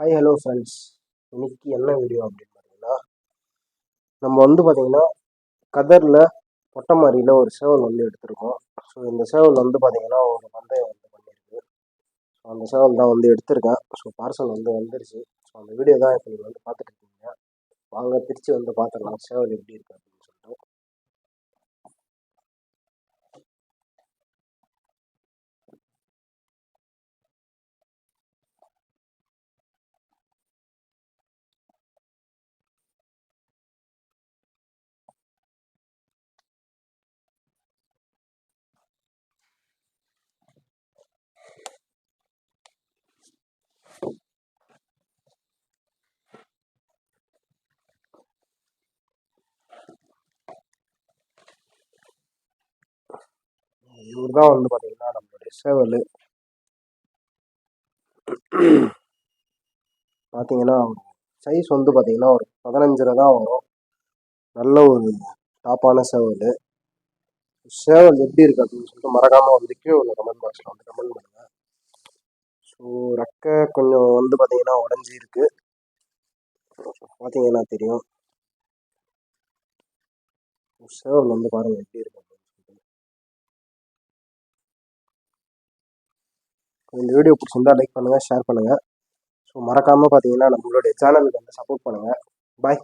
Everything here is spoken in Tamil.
ஹாய் ஹலோ ஃப்ரெண்ட்ஸ் இன்னைக்கு என்ன வீடியோ அப்படின்னு பார்த்தீங்கன்னா நம்ம வந்து பார்த்தீங்கன்னா கதரில் பொட்டமாரியில் ஒரு சேவல் வந்து எடுத்திருக்கோம். ஸோ இந்த சேவல் வந்து பார்த்தீங்கன்னா ஒரு பந்தயம் வந்து பண்ணியிருக்கு. ஸோ அந்த சேவல் தான் வந்து எடுத்திருக்கேன். ஸோ பார்சல் வந்து வந்துருச்சு. ஸோ அந்த வீடியோ தான் இப்போ நீங்கள் வந்து பார்த்துட்டு இருக்கீங்க. வாங்க பிரித்து வந்து பார்த்துக்கலாம். சேவல் எப்படி இருக்கு அப்படின்னு சொல்லிட்டு இவர் தான் வந்து பார்த்தீங்கன்னா நம்மளுடைய சேவல். பார்த்தீங்கன்னா சைஸ் வந்து பார்த்தீங்கன்னா ஒரு பதினஞ்சரை தான் வரும். நல்ல ஒரு டாப்பான சேவல். சேவல் எப்படி இருக்கு அப்படின்னு சொல்லிட்டு மறக்காமல் வந்து கீழே உள்ள கமெண்ட் பாக்ஸில் வந்து கமெண்ட் பண்ணுங்கள் ஸோ ரெக்கை கொஞ்சம் வந்து பார்த்தீங்கன்னா உடஞ்சி இருக்கு. பார்த்தீங்கன்னா தெரியும். சேவல் வந்து பாருங்கள் எப்படி இருக்கும் இந்த வீடியோ பிடிச்சிருந்தா லைக் பண்ணுங்கள் ஷேர் பண்ணுங்கள் ஸோ மறக்காமல் பார்த்தீங்கன்னா நம்மளுடைய சேனலுக்கு வந்து சப்போர்ட் பண்ணுங்கள் பாய்